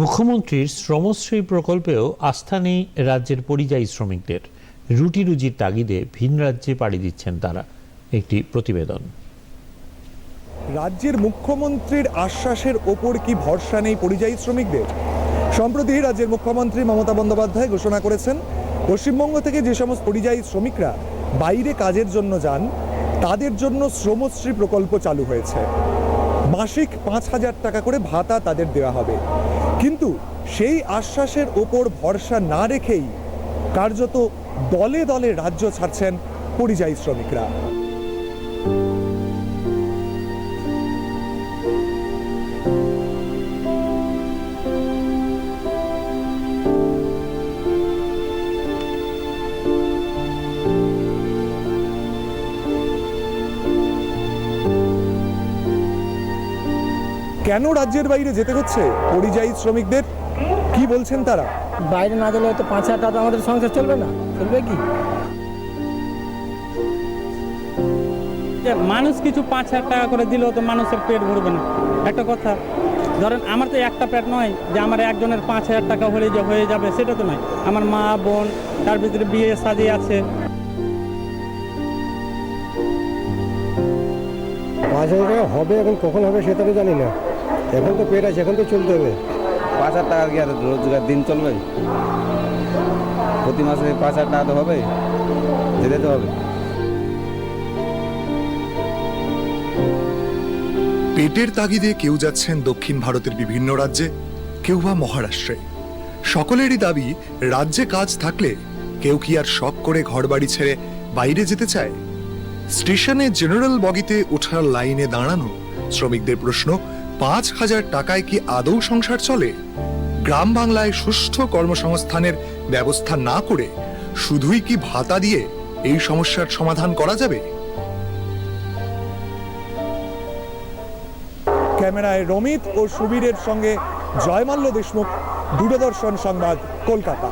মুখ্যমন্ত্রীর শ্রমশ্রী প্রকল্পেও আস্থা নেই রাজ্যের পরিযায়ী শ্রমিকদের। রুটি রুজির তাগিদে ভিন রাজ্যে পাড়ি দিচ্ছেন তারা। একটি প্রতিবেদন। রাজ্যের মুখ্যমন্ত্রীর আশ্বাসের ওপর কি ভরসা নেই পরিযায়ী শ্রমিকদের? সম্প্রতি রাজ্যের মুখ্যমন্ত্রী মমতা বন্দ্যোপাধ্যায় ঘোষণা করেছেন, পশ্চিমবঙ্গ থেকে যে সমস্ত পরিযায়ী শ্রমিকরা বাইরে কাজের জন্য যান, তাদের জন্য শ্রমশ্রী প্রকল্প চালু হয়েছে। মাসিক পাঁচ হাজার টাকা করে ভাতা তাদের দেওয়া হবে। কিন্তু সেই আশ্বাসের ওপর ভরসা না রেখেই কার্যত দলে দলে রাজ্য ছাড়ছেন পরিযায়ী শ্রমিকরা। কেন রাজ্যের বাইরে যেতে হচ্ছে? পরিযায়ী শ্রমিকদের কি বলছেন তারা? বাইরে না গেলে তো পাঁচ হাজার টাকা আমাদের সংসার চলবে না। চলবে কি? যে মানুষ কিছু পাঁচ হাজার টাকা করে দিলেও তো মানুষের পেট ভরবে না। একটা কথা ধরেন আমার তো একটা পেট নয় যে আমার একজনের পাঁচ হাজার টাকা হলে যে হয়ে যাবে সেটা তো নয়। আমার মা বোন তার ভিতরে বিয়ে শাদি আছে। পাঁচ হাজার টাকা হবে এখন কখন হবে সেটা তো জানি না। এখন তো পেট আছে, এখন তো চলতে হবে। পাঁচ হাজার টাকা কি আর রোজগার দিন চলবে? প্রতি মাসে পাঁচ হাজার টাকা তো হবে, যেতে তো হবে। পেটের তাগিদে কেউ যাচ্ছেন দক্ষিণ ভারতের বিভিন্ন রাজ্যে, কেউ বা মহারাষ্ট্রে। সকলেরই দাবি, রাজ্যে কাজ থাকলে কেউ কি আর শখ করে ঘরবাড়ি ছেড়ে বাইরে যেতে চায়? স্টেশনে জেনারেল বগিতে ওঠার লাইনে দাঁড়ানো শ্রমিকদের প্রশ্ন পাঁচ হাজার টাকায় কি আদৌ সংসার চলে? গ্রাম বাংলায় সুষ্ঠু কর্মসংস্থানের ব্যবস্থা না করে শুধুই কি ভাতা দিয়ে এই সমস্যার সমাধান করা যাবে? ক্যামেরায় রমিত ও সুবীরের সঙ্গে জয়মাল্য দেশমুখ, দূরদর্শন সংবাদ, কলকাতা।